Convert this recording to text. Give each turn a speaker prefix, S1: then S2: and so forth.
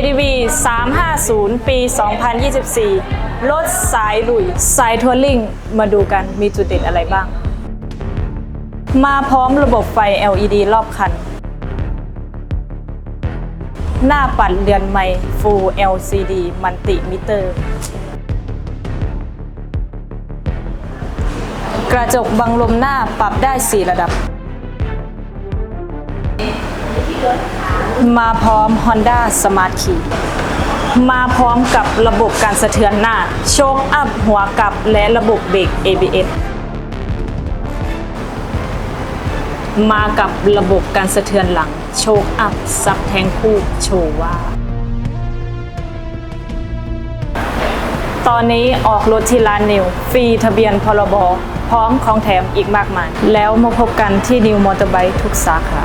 S1: ADV 350 ปี 2024 รถสายลุย สายทัวริง มาดูกันมีจุดเด่นอะไรบ้าง มาพร้อมระบบไฟ LED รอบคัน หน้าปัดเรือนไม้ Full LCD มัลติมิเตอร์ กระจกบังลมหน้าปรับได้ 4 ระดับ มาพร้อม Honda Smart Key มาพร้อมกับระบบการสะเทือนหน้า โชคอัพหัวกลับและระบบเบรก ABS มากับระบบการสะเทือนหลัง โชคอัพซับแทงคู่โชว่า ตอนนี้ออกรถที่ร้านนิว ฟรีทะเบียนพรบพร้อมของแถมอีกมากมาย แล้วมาพบกันที่นิวมอเตอร์ไบค์ทุกสาขา